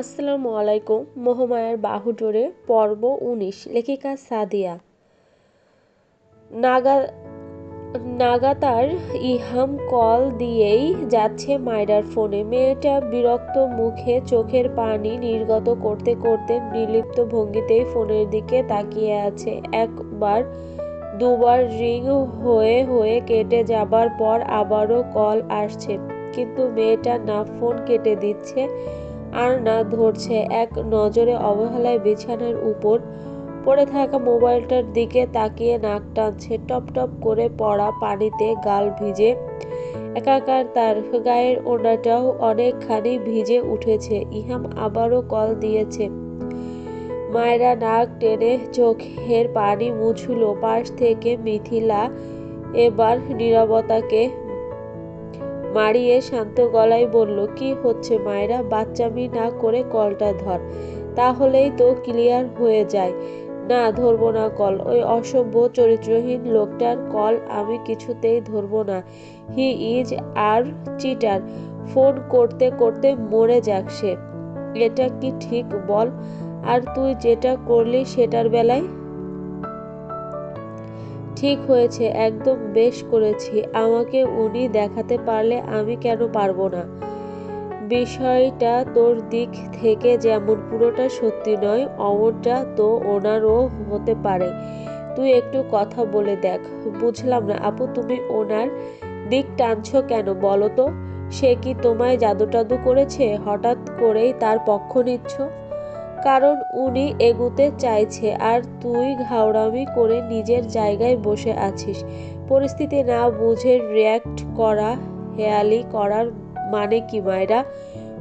আসসালামু আলাইকুম, মোহমায়ার বাহুডোরে পর্ব উনিশ, লেখিকা সাদিয়া। নাগা নাগাতার ইহাম কল দিয়েই যাচ্ছে মায়রার ফোনে। মেয়েটা বিরক্ত মুখে চোখের পানি নির্গত করতে করতে নির্লিপ্ত ভঙ্গিতেই ফোনের দিকে তাকিয়ে আছে। একবার দুবার রিং হয়ে হয়ে কেটে যাবার পর আবারও কল আসছে, কিন্তু মেয়েটা না ফোন কেটে দিচ্ছে। আর না ধরছে। এক নজরে অবহেলায় বিছানার উপর পড়ে থাকা মোবাইলটার দিকে তাকিয়ে নাক টানছে। টপ টপ করে পড়া পানিতে গাল ভিজে একাকার তার গায়ের ওনাটাও অনেকখানি ভিজে উঠেছে। ইহাম আবারও কল দিয়েছে। মায়েরা নাক টেনে চোখের পানি মুছল। পাশ থেকে মিথিলা এবার নিরবতাকে মারিয়ে শান্ত গলায় বলল, কি হচ্ছে মায়েরা? বাচ্চামি না করে কলটা ধর, তাহলেই তো ক্লিয়ার হয়ে যায়। না, ধরবো না কল। ওই অসভ্য চরিত্রহীন লোকটার কল আমি কিছুতেই ধরবো না। He is a cheater. Phone করতে করতে মরে যাক সে। এটা কি ঠিক বল? আর তুই যেটা করলি সেটার বেলায় ঠিক হয়েছে, একদম বেশ করেছি। আমাকে উনি দেখাতে পারলে আমি কেন পারব না? বিষয়টা তোর দিক থেকে যেমন পুরোটা সত্যি নয়, অমনটা তো ওনারও হতে পারে। তুই একটু কথা বলে দেখ। বুঝলাম না, আপু তুমি ওনার দিক টানছো কেন বলো তো? সে কি তোমায় জাদু টাদু করেছে? হঠাৎ করেই তার পক্ষ নিচ্ছ? কারণ উনি এগুতে চাইছে আর তুই ঘাওড়ামি করে নিজের জায়গায় বসে আছিস। পরিস্থিতি না বুঝে রিয়্যাক্ট করা, হেয়ালি করার মানে কি মায়েরা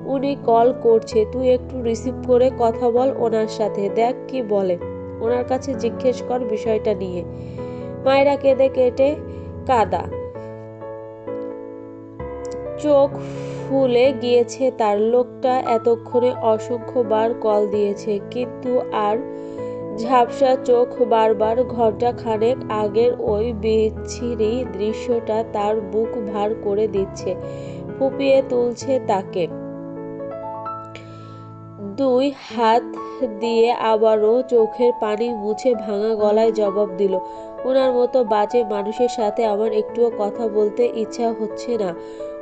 উনি কল করছে, তুই একটু রিসিভ করে কথা বল ওনার সাথে, দেখ কি বলে। ওনার কাছে জিজ্ঞেস কর বিষয়টা নিয়ে। মায়েরা কেঁদে কেটে কাদা। চোখ ফুলে গিয়েছে, তার লোকটা এতক্ষণে অসংখ্যবার কল দিয়েছে, কিন্তু আর ঝাপসা চোখ বারবার ঘণ্টা খানেক আগের ওই বিচ্ছিরি দৃশ্যটা তার বুক ভার করে দিচ্ছে, ফুপিয়ে তুলছে তাকে। দুই হাত দিয়ে আবারও চোখের পানি মুছে ভাঙা গলায় জবাব দিল, ওনার মতো বাজে মানুষের সাথে আমার একটুও কথা বলতে ইচ্ছা হচ্ছে না।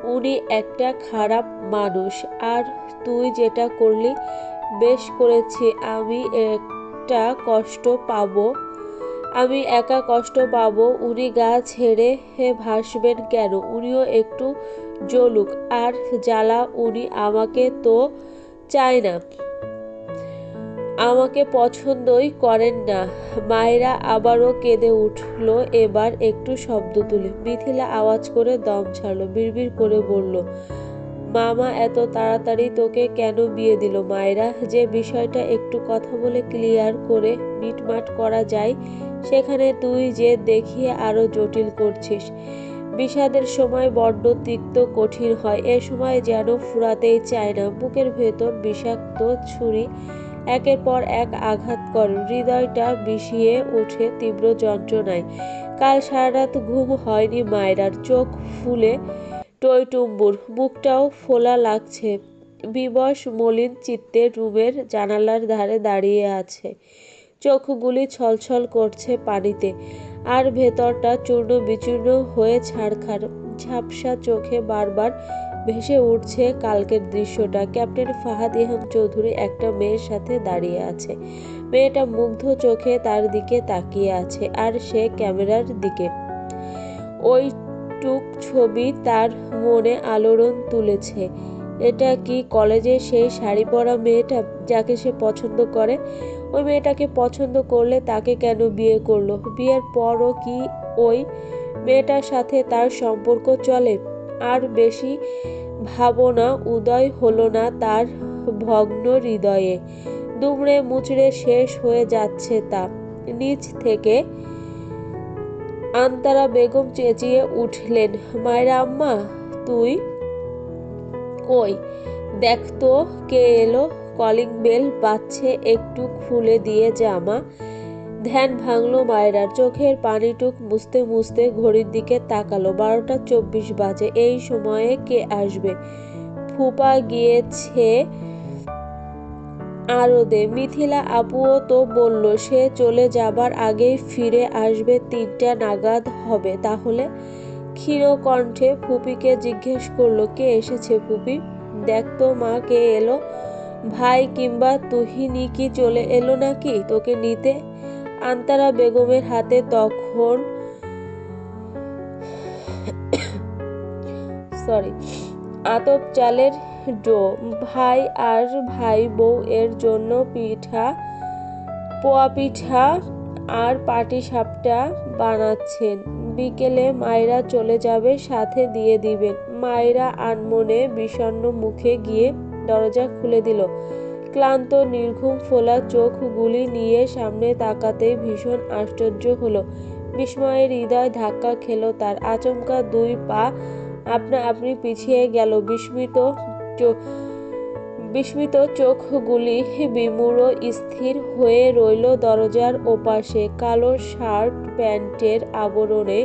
উনি একটা খারাপ মানুষ। আর তুই যেটা করলি, বেশ করেছি। আমি একটা কষ্ট পাব। আমি একা কষ্ট পাব। উনি গা ছেড়ে ভাসবেন কেন? উনিও একটু জ্বলুক। আর জ্বালা উনি আমাকে তো চায় না। আমাকে পছন্দই করেন না। মায়েরা আবারও কেঁদে উঠল, এবার একটু শব্দ তুলে। মিথিলা আওয়াজ করে দম ছাড়লো, বিড়বিড় করে বলল, মামা, এত তাড়াতাড়ি তোকে কেন বিয়ে দিল? মায়েরা, যে বিষয়টা একটু কথা বলে ক্লিয়ার করে মিটমাট করা যায়, সেখানে তুই যে দেখিয়ে আরও জটিল করছিস। বিষাদের সময় বড্ড তিক্ত, কঠিন হয়, এ সময় যেন ফুরাতেই চায় না। বুকের ভেতর বিষাক্ত ছুরি একের পর এক আঘাত করে। হৃদয়টা বিষিয়ে ওঠে তীব্র যন্ত্রণায়। কাল সারা রাত ঘুম হয়নি মায়েরার। চোখ ফুলে টইটুম্বুর মুখটাও ফোলা লাগছে। বিবশ মলিন চিত্তে রুমের জানালার ধারে দাঁড়িয়ে আছে। চোখগুলি ছলছল করছে পানিতে। আর ভেতরটা চূর্ণ বিচূর্ণ হয়ে ছাড়খাড় ঝাপসা চোখে বারবার ভেসে উঠছে কালকের দৃশ্যটা। ক্যাপ্টেন ফাহাদ ইহাম চৌধুরী একটা মেয়ের সাথে দাঁড়িয়ে আছে। মেয়েটা মুগ্ধ চোখে তার দিকে তাকিয়ে আছে আর সে ক্যামেরার দিকে। ওই টুক ছবি তার মনে আলোড়ন তুলেছে। এটা কি কলেজে সেই শাড়ি পরা মেয়েটা যাকে সে পছন্দ করে? ওই মেয়েটাকে পছন্দ করলে তাকে কেন বিয়ে করল? বিয়ের পরও কি ওই মেয়েটার সাথে তার সম্পর্ক চলে? আর বেশি ভাবনা উদয় হলো না তার ভগ্ন হৃদয়ে। দুমড়ে মুচড়ে শেষ হয়ে যাচ্ছে তা। নিচ থেকে আন্তারা বেগম চেঁচিয়ে উঠলেন, মায়েরা আম্মা, তুই কই? দেখ তো কে এলো, কলিং বেল বাজছে, একটু খুলে দিয়ে জামা ধ্যান ভাঙলো মায়েরার চোখের পানিটুক মুছতে মুছতে ঘড়ির দিকে তাকালো। বারোটা চব্বিশ বাজে। এই সময়ে কে আসবে? ফুপা গিয়েছে আরদে। মিথিলা, আপুও তো বলল, সে চলে যাবার আগেই ফিরে আসবে, তিনটা নাগাদ হবে। তাহলে ক্ষীণ কণ্ঠে ফুপিকে জিজ্ঞেস করল, কে এসেছে ফুপি? দেখ তো মা, কে এলো? ভাই কিংবা তুহিনী কি চলে এলো নাকি? তোকে নিতে আন্তারা বেগমের হাতে তখন সরি, আতপ চালের ডো। ভাই আর ভাই বউ এর জন্য পিঠা, পোয়া পিঠা আর পাটি সাপটা বানাচ্ছেন। বিকেলে মায়েরা চলে যাবে, সাথে দিয়ে দিবেন। মায়েরা আনমনে বিষণ্ন মুখে গিয়ে দরজা খুলে দিল। ক্লান্ত, নির্ঘুম ফোলা চোখগুলি নিয়ে সামনে তাকাতেই ভীষণ আশ্চর্য হলো। বিস্ময়ের হৃদয় ধাক্কা খেলো তার, আচমকা দুই পা আপনা আপনি পিছিয়ে গেল। বিস্মিত বিস্মিত চোখগুলি বিমূঢ়, স্থির হয়ে রইল দরজার ওপাশে। কালো শার্ট প্যান্টের আবরণে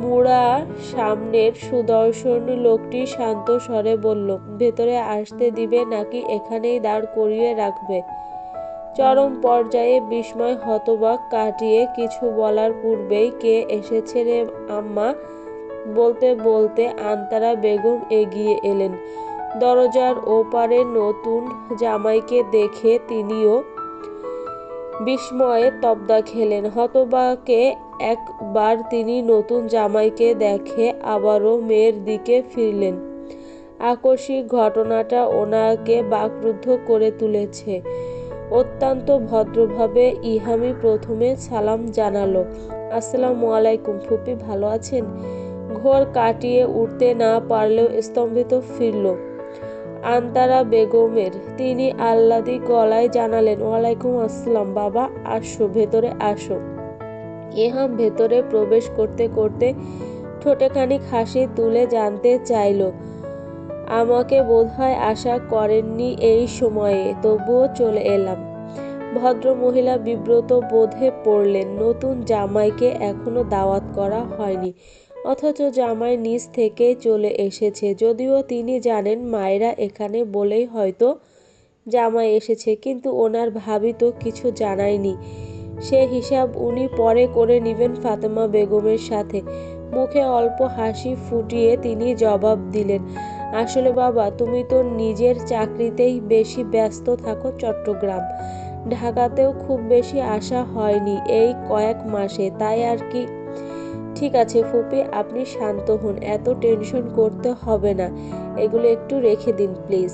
মুড়া সামনের সুদর্শন লোকটি শান্ত স্বরে বলল, ভেতরে আসতে দিবে নাকি এখানেই দাঁড় করিয়ে রাখবে? চরম পর্যায়ে বিস্ময় হতবাক কাটিয়ে কিছু বলার পূর্বেই কে এসেছে রে আম্মা? বলতে বলতে আন্তারা বেগম এগিয়ে এলেন। দরজার ওপারে নতুন জামাইকে দেখে তিনিও বিস্ময়ে তবদা খেলেন। হতবাকে একবার তিনি নতুন জামাইকে দেখে আবারও মেয়ের দিকে ফিরলেন। আকস্মিক ঘটনাটা ওনাকে বাকরুদ্ধ করে তুলেছে। অত্যন্ত ভদ্রভাবে ইহামি প্রথমে সালাম জানালো। আসসালামু আলাইকুম, ফুপি, ভালো আছেন? ঘোর কাটিয়ে উঠতে না পারলেও স্তম্ভিত ফিরল। আন্তারা বেগমের। তিনি আল্লাদি গলায় জানালেন, ওয়ালাইকুম আসসালাম বাবা, আসো, ভেতরে আসো। এহাম ভেতরে প্রবেশ করতে করতে ঠোঁটে খানিক হাসি তুলে জানতে চাইল, আমাকে বোধহয় আশা করেননি এই সময়ে, তবুও চলে এলাম। ভদ্র মহিলা বিব্রত বোধে পড়লেন, নতুন জামাইকে এখনও দাওয়াত করা হয়নি। অথচ জামাই নিজ থেকে চলে এসেছে। যদিও তিনি জানেন মায়েরা এখানে বলেই হয়তো জামাই এসেছে, কিন্তু ওনার ভাবি তো কিছু জানায়নি। সে হিসাব উনি পরে করে নেবেন ফাতেমা বেগমের সাথে। মুখে অল্প হাসি ফুটিয়ে তিনি জবাব দিলেন, আসলে বাবা, তুমি তো নিজের চাকরিতেই বেশি ব্যস্ত থাকো চট্টগ্রাম। ঢাকাতেও খুব বেশি আসা হয়নি এই কয়েক মাসে, তাই আর কি ঠিক আছে ফুপি, আপনি শান্ত হন, এত টেনশন করতে হবে না। এগুলো একটু রেখে দিন প্লিজ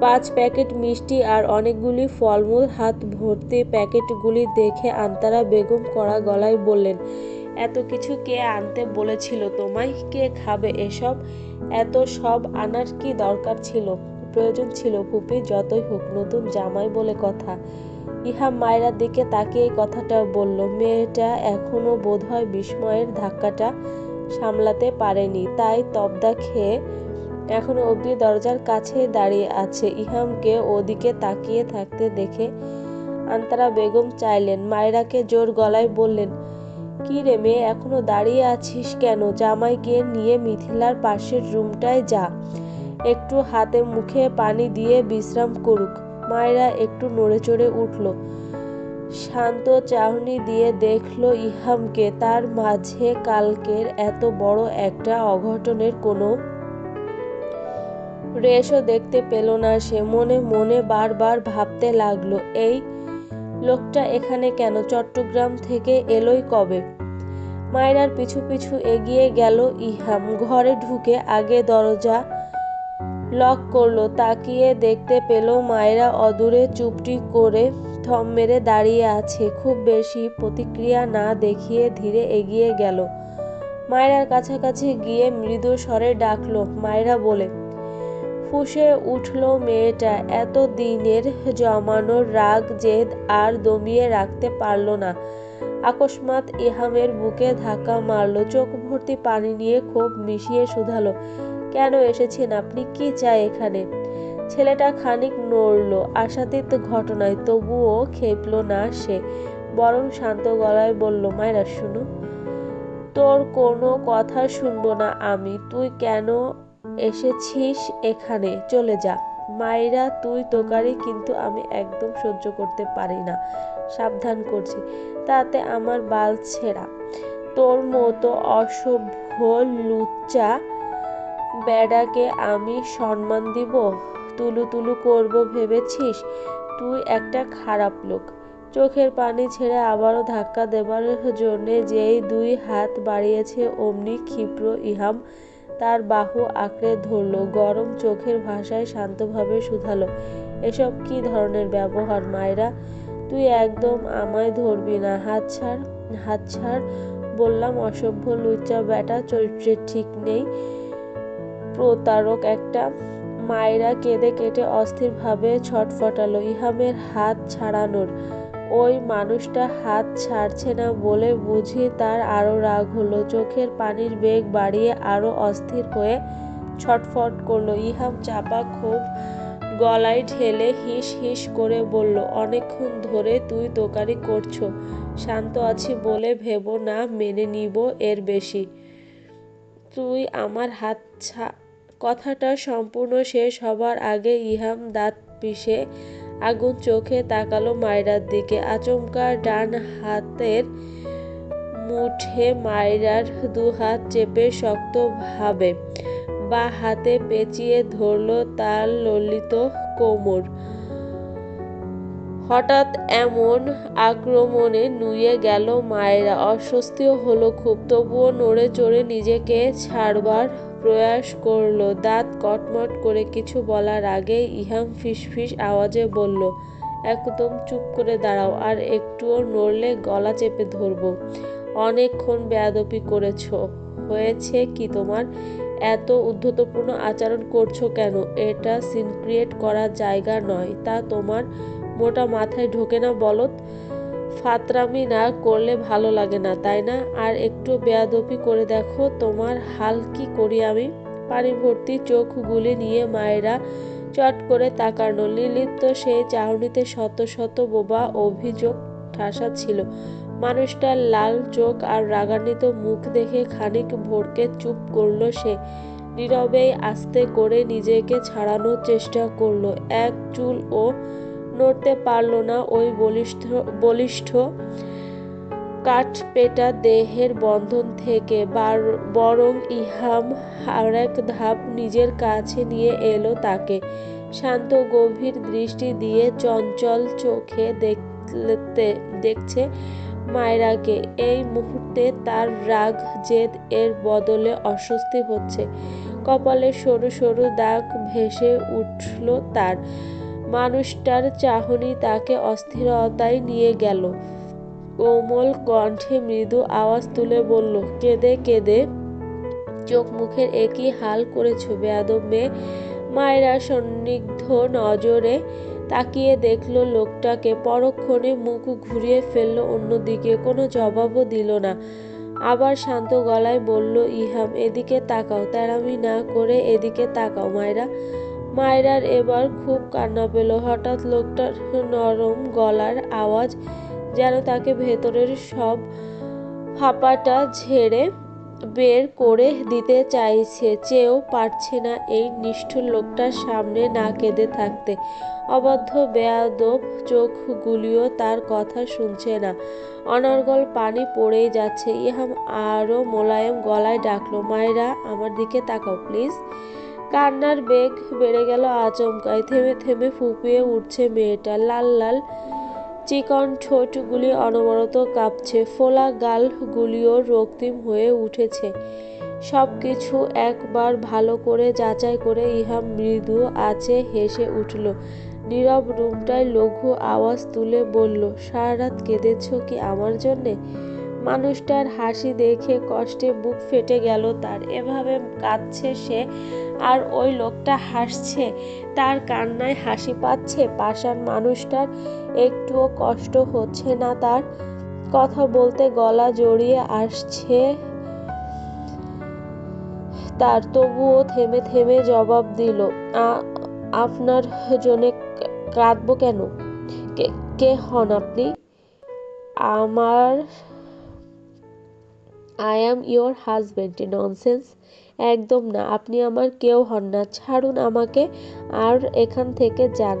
পাঁচ প্যাকেট মিষ্টি আর অনেকগুলি ফলমূল, হাত ভর্তি প্যাকেটগুলি দেখে আন্তারা বেগম কড়া গলায় বললেন, এত কিছু কে আনতে বলেছিল তোমায়? কে খাবে এসব? এত সব আনার কি দরকার ছিল? প্রয়োজন ছিল ফুপি, যতই হোক, নতুন জামাই বলে কথা। ইহা মায়েরার দিকে তাকিয়ে কথাটা বলল। মেয়েটা এখনও বোধহয় বিস্ময়ের ধাক্কাটা সামলাতে পারেনি। তাই তবদা খেয়ে এখনও অব্দি দরজার কাছে দাঁড়িয়ে আছে। ইহামকে ওদিকে তাকিয়ে থাকতে দেখে আন্তারা বেগম চাইলেন। মায়েরাকে জোর গলায় বললেন, কি রে মেয়ে, এখনও দাঁড়িয়ে আছিস কেন? জামাইকে নিয়ে মিথিলার পাশের রুমটায় যা। একটু হাতে মুখে পানি দিয়ে বিশ্রাম করুক। মায়েরা একটু নড়ে চড়ে উঠল। শান্ত চাহনি দিয়ে দেখল ইহামকে, তার মাঝে কালকের এত বড় একটা অঘটনের কোনো রেশও দেখতে পেল না সে। মনে মনে বারবার ভাবতে লাগল, এই লোকটা এখানে কেন? চট্টগ্রাম থেকে এলোই কবে? মায়েরার পিছু পিছু এগিয়ে গেল ইহাম। ঘরে ঢুকে আগে দরজা লক করল। তাকিয়ে দেখতে পেল মায়েরা অদূরে চুপটি করে থম মেরে দাঁড়িয়ে আছে। খুব বেশি প্রতিক্রিয়া না দেখিয়ে ধীরে এগিয়ে গেল। মায়েরার কাছাকাছি গিয়ে মৃদু স্বরে ডাকলো। মায়েরা বলে, ফুসে উঠল মেয়েটা। এত দিনের জমানোর রাগ, জেদ আর দমিয়ে রাখতে পারল না। আকস্মাত ইহামের বুকে ধাক্কা মারল। চোখ ভর্তি পানি নিয়ে খুব মিশিয়ে শুধালো। কেন এসেছেন আপনি? কি চাই এখানে? ছেলেটা খানিক নড়ল। আশাতীত ঘটনায় তবুও খেপল না সে। বরং শান্ত গলায় বলল মায়েরা শুনো। তোর কোনো কথা শুনব না আমি। তুই কেন এসেছিস এখানে? চলে যা। মায়েরা তুই তোকারি কিন্তু আমি একদম সহ্য করতে পারি না। সাবধান করছি। তাতে আমার বাল ছেঁড়া। তোর মতো অসভ্য লুচ্চা বেডাকে আমি সম্মান দিব? তুলু তুলু করব ভেবেছিস? তুই একটা খারাপ লোক। চোখের পানি ছেড়ে আবারও ধাক্কা দেবার জন্যে যেই দুই হাত বাড়িয়েছে, অমনি ক্ষিপ্র ইহাম তার বাহু আঁকড়ে ধরল, গরম চোখের ভাষায় শান্তভাবে শুধালো, এসব কি ধরনের ব্যবহার মায়েরা? তুই একদম আমায় ধরবি না, হাত ছাড় হাত ছাড়। বললাম, অসভ্য লুচ্চা বেটা, চরিত্রের ঠিক নেই। প্রতারক একটা। মায়েরা কেঁদে কেটে অস্থিরভাবে ছটফটালো। ইহামের হাত ছাড়ানোর। ওই মানুষটা হাত ছাড়ছে না বলে বুঝি তার আরও রাগ হলো। চোখের পানির বেগ বাড়িয়ে আরও অস্থির হয়ে ছটফট করল। ইহাম চাপা খুব গলায় ঠেলে হিস হিস করে বলল, অনেকক্ষণ ধরে তুই তোকারি করছ। শান্ত আছি বলে ভেবো না, মেনে নিব এর বেশি। তুই আমার হাত ছা কথাটা সম্পূর্ণ শেষ হবার আগে ইহাম দাঁত পিষে আগুন চোখে তাকালো মায়রার দিকে। আচমকা ডান হাতের মুঠে মায়রার দু হাত চেপে শক্তভাবে বা হাতে পেঁচিয়ে ধরল তার ললিত কোমর। হঠাৎ এমন আক্রমণে নুয়ে গেল মায়েরা। অস্বস্তিও হলো খুব তবুও নড়ে চড়ে নিজেকে ছাড়বার প্রয়াস করল। দাঁত কটমট করে কিছু বলার আগে ইহাম ফিসফিস আওয়াজে বলল, একদম চুপ করে দাঁড়াও, আর একটুও নড়লে গলা চেপে ধরবো। অনেকক্ষণ বেয়াদপি করেছ, হয়েছে কি তোমার? এত উদ্ধতপূর্ণ আচরণ করছ কেন? এটা সিনক্রিয়েট করার জায়গা নয়। তা তোমার মোটা মাথায় ঢোকে না বলত ফাতরামি না করলে ভালো লাগে না, তাই না? আর একটু বেয়াদপি করে দেখো তোমার হাল কি করি আমি। পানি ভর্তি চোখগুলি নিয়ে মায়েরা চট করে তাকানো। লিলিপ্ত সেই চাহনিতে শত শত বোবা অভিযোগ ঠাসা ছিল। মানুষটার লাল চোখ আর রাগান্বিত মুখ দেখে খানিক ভোরকে চুপ করল সে। নীরবেই আস্তে করে নিজেকে ছাড়ানোর চেষ্টা করল। এক চুল ও নড়তে পারল না ওই বলিষ্ঠ বলিষ্ঠ কাঠপেটা দেহের বন্ধন থেকে। বরং ইহাম আরেক ধাপ নিজের কাছে নিয়ে এলো তাকে। শান্ত গভীর দৃষ্টি দিয়ে চঞ্চল চোখে দেখতে দেখছে মায়রাকে। এই মুহূর্তে তার রাগ জেদ এর বদলে অস্বস্তি হচ্ছে। কপালে সরু সরু দাগ ভেসে উঠল তার। মানুষটার চাহনি তাকে অস্থিরতায় নিয়ে গেল। কোমল কণ্ঠে মৃদু আওয়াজ তুলে বলল, কেঁদে কেঁদে। চোখ মুখের একই হাল করেছ, বেয়াদব মেয়ে। মায়েরা সন্নিগ্ধ নজরে তাকিয়ে দেখল লোকটাকে। পরক্ষণে মুখ ঘুরিয়ে ফেলল অন্যদিকে, কোনো জবাবও দিল না। আবার শান্ত গলায় বলল, ইহাম, এদিকে তাকাও। তেরামি না করে এদিকে তাকাও, মায়েরা। মায়েরার এবার খুব কান্না পেল। হঠাৎ লোকটার নরম গলার আওয়াজ যেন তাকে ভেতরের সব ফাঁপাটা ঝেড়ে বের করে দিতে চাইছে, চেয়েও পারছে না এই নিষ্ঠুর লোকটার সামনে না কেঁদে থাকতে। অবাধ্য, বেয়াদব চোখগুলিও তার কথা শুনছে না। অনর্গল পানি পড়েই যাচ্ছে। ইহাম আরও মোলায়েম গলায় ডাকলো, মায়েরা, আমার দিকে তাকাও, প্লিজ। কান্নার বেগ বেড়ে গেল আচমকায়। থেমে থেমে ফুপিয়ে উঠছে মেয়েটা। লাল লাল চিকন ঠোঁটগুলি অনবরত কাঁপছে। ফোলা গালগুলিও রক্তিম হয়ে উঠেছে। সব কিছু একবার ভালো করে যাচাই করে ইহা মৃদু আছে হেসে উঠল। নীরব রুমটায় লঘু আওয়াজ তুলে বলল, সারা রাত কেঁদেছ কি আমার জন্যে? মানুষটার হাসি দেখে কষ্টে বুক ফেটে গেল তার। এভাবে কাঁদছে সে, আর ওই লোকটা হাসছে, তার কান্নায় হাসি পাচ্ছে। পাশার মানুষটার একটুও কষ্ট হচ্ছে না তার। কথা বলতে গলা জড়িয়ে আসছে তার, তবুও থেমে থেমে জবাব দিল আপনার জন্য কাঁদবো কেন? কে হন আপনি? আমার I am your husband nonsense একদম না। আপনি আমার কেউ হন না। ছাড়ুন আমাকে আর এখান থেকে যান।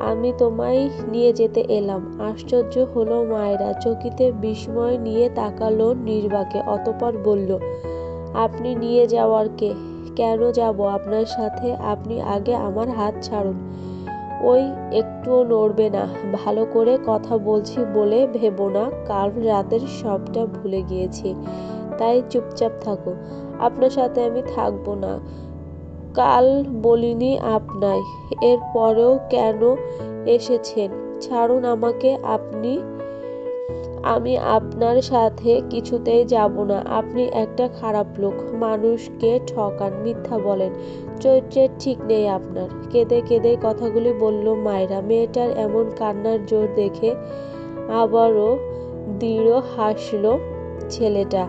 আমি তোমায় নিয়ে যেতে এলাম। আশ্চর্য হলো মায়েরা। চকিতে বিস্ময় নিয়ে তাকালো নির্বাকে। অতপর বলল, আপনি নিয়ে যাওয়ার কে? কেন যাব? আপনার সাথে আপনি আগে আমার হাত ছাড়ুন। ওই একটুও নড়বে না। ভালো করে কথা বলছি বলে ভেবো না। কাল রাতের সবটা ভুলে গিয়েছি। তাই চুপচাপ থাকো। আপনার সাথে আমি থাকব না। কাল বলিনি আপনায়, এরপরেও কেন এসেছেন? ছাড়ুন আমাকে, আপনি, আমি আপনার সাথে কিছুতেই যাব না। আপনি একটা খারাপ লোক, মানুষকে ঠকান, মিথ্যা বলেন। চরিত্রের ঠিক নেই আপনার। কেঁদে কেঁদে কথাগুলি বলল মায়েরা। মেয়েটার এমন কান্নার জোর দেখে আবারও দৃঢ় হাসল ছেলেটা।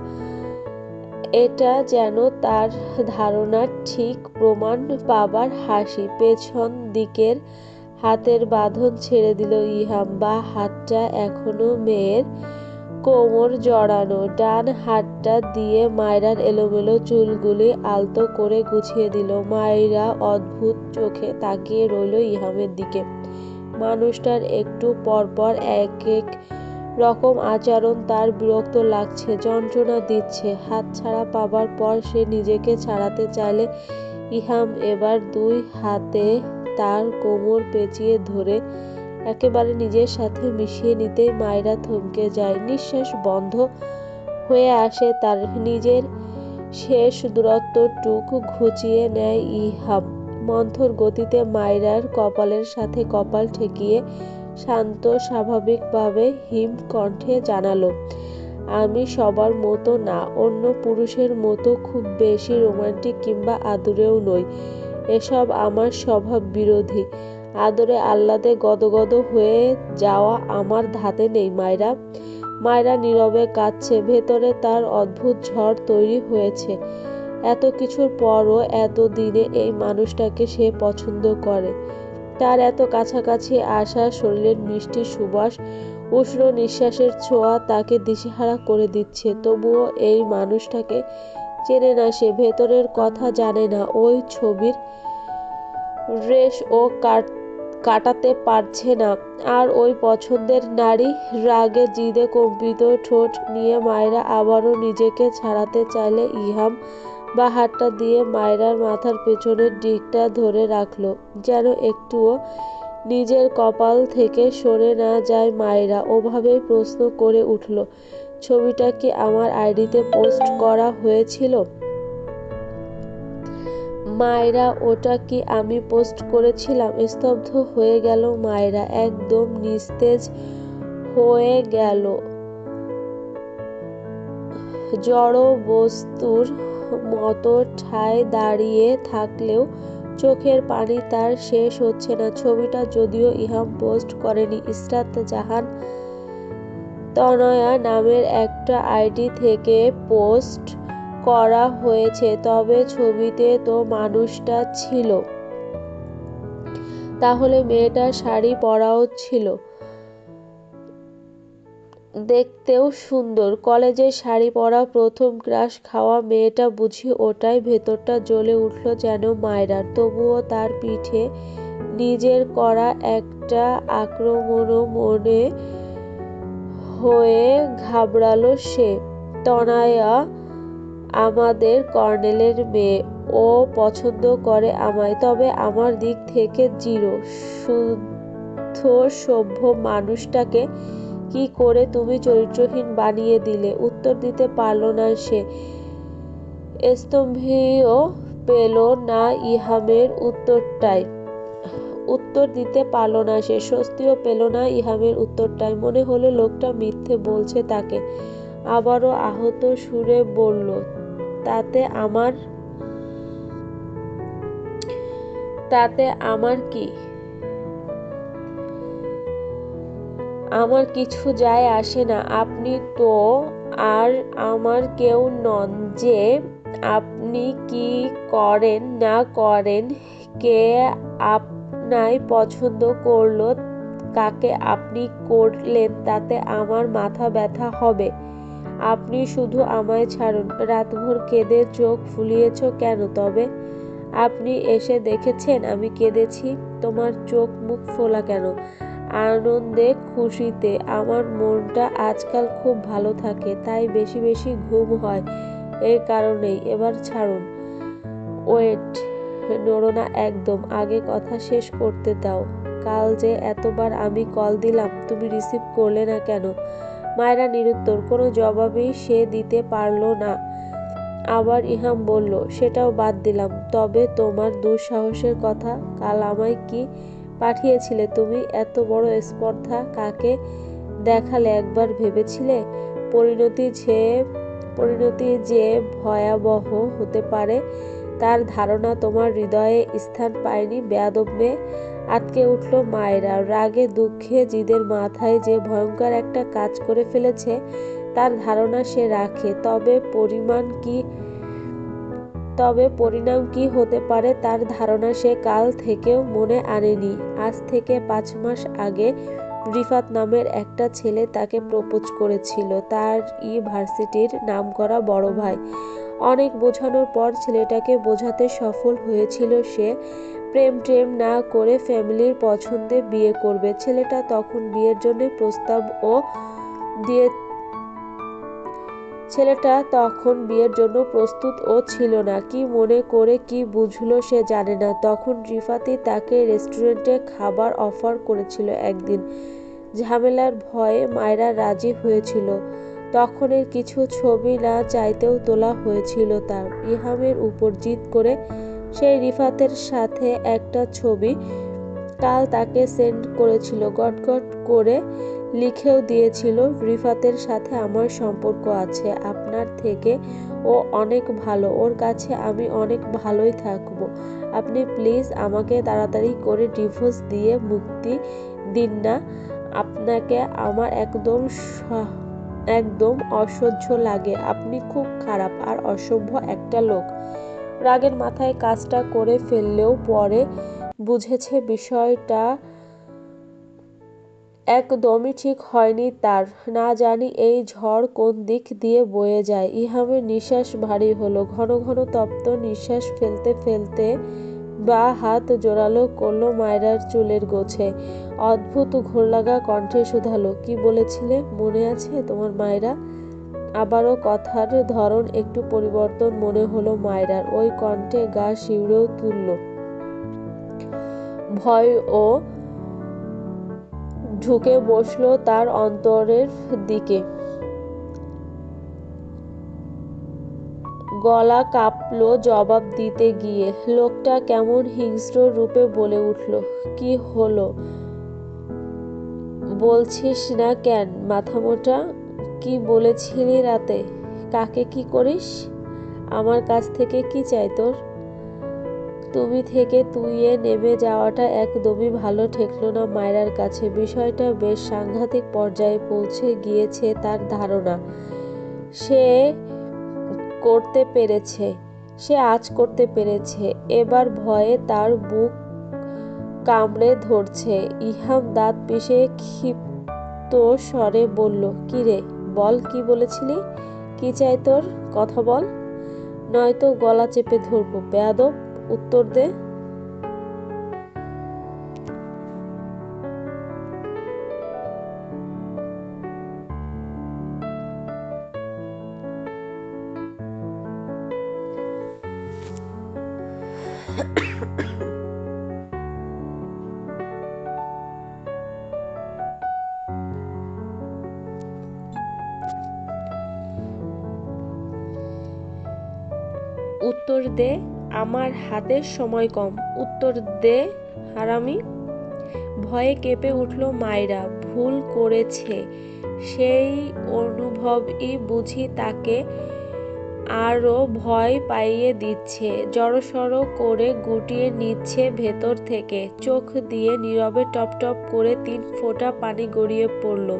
এটা যেন তার ধারণার ঠিক প্রমাণ পাবার হাসি পেছন দিকের হাতের বাঁধন ছেড়ে দিল ইহাম। বা হাতটা এখনও মেয়ের কোমর জড়ানো। ডান হাতটা দিয়ে মায়রার এলোমেলো চুলগুলি আলতো করে গুছিয়ে দিল। মায়রা অদ্ভুত চোখে তাকিয়ে রইল ইহামের দিকে। মানুষটার একটু পরপর এক এক রকম আচরণ তার বিরক্ত লাগছে, যন্ত্রণা দিচ্ছে। হাত ছাড়া পাবার পর সে নিজেকে ছাড়াতে চাইলে ইহাম এবার দুই হাতে তার কোমর পেঁচিয়ে ধরে একেবারে নিজের সাথে মিশিয়ে নিতেই মায়েরা থমকে যায়। নিঃশ্বাস বন্ধ হয়ে আসে তার নিজের শেষ দূরত্বটুকু ঘুচিয়ে নেয় ইহাম। মন্থর গতিতে মায়রার কপালের সাথে কপাল ঠেকিয়ে শান্ত, স্বাভাবিকভাবে হিম কণ্ঠে জানালো, আমি সবার মতো না, অন্য পুরুষের মতো খুব বেশি রোমান্টিক কিংবা আদুরেও নই। এসব আমার স্বভাব বিরোধী। আদরে আহ্লাদে গদগদ হয়ে যাওয়া আমার ধাতে নেই, মায়রা। মায়রা নীরবে কাঁদছে, ভেতরে তার অদ্ভুত ঝড় তৈরি হয়েছে। এত কিছুর পরও এত দিনে এই মানুষটাকে সে পছন্দ করে। তার এত কাছাকাছি আসা শরীরের মিষ্টি সুবাস, উষ্ণ নিঃশ্বাসের ছোঁয়া তাকে দিশেহারা করে দিচ্ছে। তবুও এই মানুষটাকে চেনে না সে, ভেতরের কথা জানে না। ওই ছবির রেশ ও কাট, কাটাতে পারছে না। আর ওই পছন্দের নারী রাগে জিদে কম্পিত, ঠোঁট নিয়ে মায়েরা আবারও নিজেকে ছাড়াতে চাইলে ইহাম বা হাতটা দিয়ে মায়রার মাথার পেছনের দিকটা ধরে রাখল, যেন একটুও নিজের কপাল থেকে সরে না যায় মায়েরা। ওভাবেই প্রশ্ন করে উঠল, ছবিটা কি আমার আইডিতে পোস্ট করা হয়েছিল? মায়েরা, ওটা কি আমি পোস্ট করেছিলাম? স্তব্ধ হয়ে গেল মায়েরা, একদম নিস্তেজ হয়ে গেল। জড় বস্তুর মতো ঠায় দাঁড়িয়ে থাকলেও চোখের পানি তার শেষ হচ্ছে না। ছবিটা যদিও ইহাম পোস্ট করেনি। ইসরাত জাহান তনয়া নামের একটা আইডি থেকে পোস্ট করা হয়েছে, তবে ছবিতে তো মানুষটা ছিল। তাহলে মেয়েটার শাড়ি পরাও ছিল। দেখতেও সুন্দর। কলেজের শাড়ি পরা প্রথম ক্রাশ খাওয়া মেয়েটা বুঝি ওটাই ভেতরটা জ্বলে উঠল যেন মায়রার তবুও তার পিঠে নিজের করা একটা আক্রমণও মনে হয়ে ঘাবড়ালো সে। তনায়া আমাদের কর্নেলের মেয়ে। ও পছন্দ করে আমায়, তবে আমার দিক থেকে জিরো। শুদ্ধ সভ্য মানুষটাকে কি করে তুমি চরিত্রহীন বানিয়ে দিলে? উত্তর দিতে পারল না সে। স্তম্ভীও পেল না ইহামের উত্তরটাই। উত্তর দিতে পারল না সে। স্বস্তিও পেল না ইহামের উত্তরটাই। মনে হলো লোকটা মিথ্যে বলছে তাকে। আবারও আহত সুরে বলল, তাতে আমার তাতে আমার কি আমার কিছু যায় আসে না। আপনি তো আর আমার কেউ নন যে আপনি কি করেন না করেন, কে আপনায় পছন্দ করল, কাকে আপনি করলেন তাতে আমার মাথা ব্যথা হবে। আপনি শুধু আমায় ছাড়ুন। রাতভর কেঁদে চোখ ফুলিয়েছ কেন? তবে আপনি এসে দেখেছেন আমি কেঁদেছি। তোমার চোখ মুখ ফোলা কেন? আনন্দে, খুশিতে। আমার মনটা আজকাল খুব ভালো থাকে, তাই বেশি বেশি ঘুম হয় এর কারণেই। এবার ছাড়ুন। ওয়েট নড়ো না একদম। আগে কথা শেষ করতে দাও। কাল যে এতবার আমি কল দিলাম, তুমি রিসিভ করলে না কেন? মায়েরা নিরুত্তর, কোনো জবাবই সে দিতে পারল না। আবার ইহাম বলল, সেটাও বাদ দিলাম। তবে তোমার দুঃসাহসের কথা, কাল আমায় কি পাঠিয়েছিলে তুমি? এত বড় স্পর্ধা কাকে দেখালে একবার ভেবেছিলে? পরিণতি যে পরিণতি যে ভয়াবহ হতে পারে, তার ধারণা তোমার হৃদয়ে স্থান পায়নি। বেয়াদব আটকে উঠল মায়েরা। রাগে, দুঃখে, জিদের মাথায় যে ভয়ঙ্কর একটা কাজ করে ফেলেছে, তার ধারণা সে রাখে। তবে পরিমাণ কি তবে পরিণাম কি হতে পারে তার ধারণা সে কাল থেকেও মনে আনেনি। আজ থেকে পাঁচ মাস আগে রিফাত নামের একটা ছেলে তাকে প্রপোজ করেছিল। তার ইউনিভার্সিটির নাম করা বড় ভাই। অনেক বোঝানোর পর ছেলেটাকে বোঝাতে সফল হয়েছিল সে। প্রেম ট্রেম না করে ফ্যামিলির পছন্দে বিয়ে করবে। ছেলেটা তখন বিয়ের জন্য প্রস্তাব ও দিয়ে ছেলেটা তখন বিয়ের জন্য প্রস্তুত ও ছিল না। কি মনে করে কি বুঝলো সে জানে না। তখন রিফাতি তাকে রেস্টুরেন্টে খাবার অফার করেছিল একদিন। ঝামেলার ভয়ে মায়েরা রাজি হয়েছিল। তখনের কিছু ছবি না চাইতেও তোলা হয়েছিল তার। ইহামের উপর জিদ করে সেই রিফাতের সাথে একটা ছবি কাল তাকে সেন্ড করেছিল। গটগট করে লিখেও দিয়েছিল, রিফাতের সাথে আমার সম্পর্ক আছে, আপনার থেকে ও অনেক ভালো, ওর কাছে আমি অনেক ভালোই থাকব। আপনি প্লিজ আমাকে তাড়াতাড়ি করে ডিভোর্স দিয়ে মুক্তি দিন না। আপনাকে আমার একদম একদম অসহ্য লাগে। আপনি খুব খারাপ আর অসভ্য একটা লোক। রাগের মাথায় কাজটা করে ফেললেও পরে বুঝেছে বিষয়টা একদমই ঠিক হয়নি তার। না জানি এই ঝড় কোন দিক দিয়ে বয়ে যায়। ইহামের নিঃশ্বাস ভারী হলো। ঘন ঘন তপ্ত নিঃশ্বাস ফেলতে ফেলতে বা হাত জোরালো করল মায়রার চুলের গোছে। অদ্ভুত ঘোরলাগা কণ্ঠে শুধালো। কি বলেছিলে? মনে আছে তোমার মায়েরা? আবারও কথার ধরন একটু পরিবর্তন মনে হলো মায়রার। ওই কণ্ঠে গা শিউরেও তুলল। ভয় ও ঢুকে বসল তার অন্তরের দিকে। গলা কাঁপলো জবাব দিতে গিয়ে। লোকটা কেমন হিংস্র রূপে বলে উঠল, কি হলো? বলছিস না কেন? মাথা মোটা? কি বলেছিলি রাতে? কাকে কি করিস? আমার কাছ থেকে কি চাই তোর? তুমি থেকে তুইয়ে নেমে যাওয়াটা একদমই ভালো ঠেকলো না মায়রার কাছে। বিষয়টা বেশ সাংঘাতিক পর্যায়ে পৌঁছে গিয়েছে তার ধারণা। সে করতে পেরেছে, সে আজ করতে পেরেছে। এবার ভয়ে তার বুক কামড়ে ধরছে। ইহাম দাঁত পিষে ক্ষিপ্ত স্বরে বলল, কি রে, বল কি বলেছিলি? কি চাই তোর? কথা বল। নয়তো গলা চেপে ধরবো। বেয়াদব উত্তর দে। উত্তর দে। আমার হাতে সময় কম। উত্তর দে, হারামি। ভয়ে কেঁপে উঠল মায়েরা, ভুল করেছে। সেই অনুভবই বুঝি তাকে আরও ভয় পাইয়ে দিচ্ছে। জড়সড় করে গুটিয়ে নিচ্ছে ভেতর থেকে। চোখ দিয়ে নীরবে টপ টপ করে তিন ফোঁটা পানি গড়িয়ে পড়ল।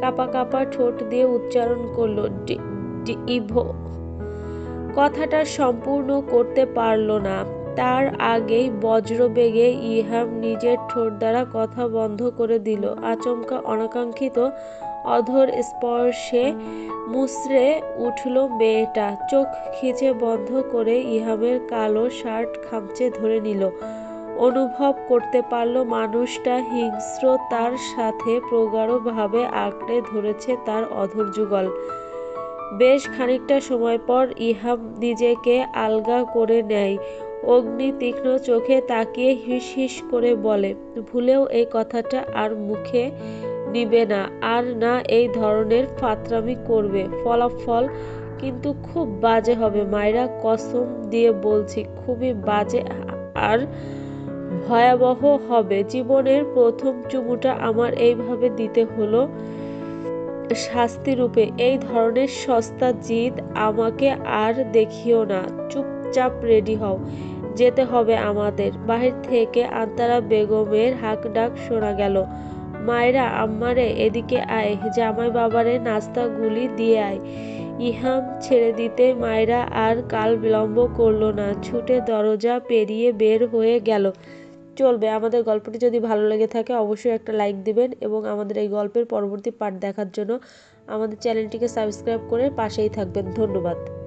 কাপা কাপা ঠোঁট দিয়ে উচ্চারণ করল ইভো। কথাটা সম্পূর্ণ করতে পারল না। তার আগেই বজ্রবেগে ইহাম নিজের ঠোঁট দ্বারা কথা বন্ধ করে দিল। আচমকা অনাকাঙ্ক্ষিত অধর স্পর্শে মুচড়ে উঠল মেয়েটা। চোখ খিচে বন্ধ করে ইহামের কালো শার্ট খামচে ধরে নিল। অনুভব করতে পারল মানুষটা হিংস্র, তার সাথে প্রগাঢ়ভাবে আঁকড়ে ধরেছে তার অধর যুগল। বেশ খানিকটা সময় পর ইহাম নিজেকে আলগা করে নেয়। অগ্নি তীক্ষ্ণ চোখে তাকিয়ে হিস হিস করে বলে, ভুলেও এই কথাটা আর মুখে নিবে না, আর না এই ধরনের ফাতরামি করবে। ফলাফল কিন্তু খুব বাজে হবে, মায়েরা কসম দিয়ে বলছি, খুবই বাজে আর ভয়াবহ হবে। জীবনের প্রথম চুমুটা আমার এইভাবে দিতে হলো শাস্তিরূপে এই ধরনের সস্তা জিদ আমাকে আর দেখিও না। চুপচাপ রেডি হও। যেতে হবে আমাদের। বাহির থেকে আন্তারা বেগমের হাক ডাক শোনা গেল। মায়েরা, আম্মারে, এদিকে আয়। জামাই বাবারে নাস্তাগুলি দিয়ে আয়। ইহাম ছেড়ে দিতে মায়েরা আর কাল বিলম্ব করল না। ছুটে দরজা পেরিয়ে বের হয়ে গেল। চলবে। আমাদের গল্পটি যদি ভালো লেগে থাকে, অবশ্যই একটা লাইক দিবেন এবং আমাদের এই গল্পের পরবর্তী পার্ট দেখার জন্য আমাদের চ্যানেলটিকে সাবস্ক্রাইব করে পাশেই থাকবেন। ধন্যবাদ।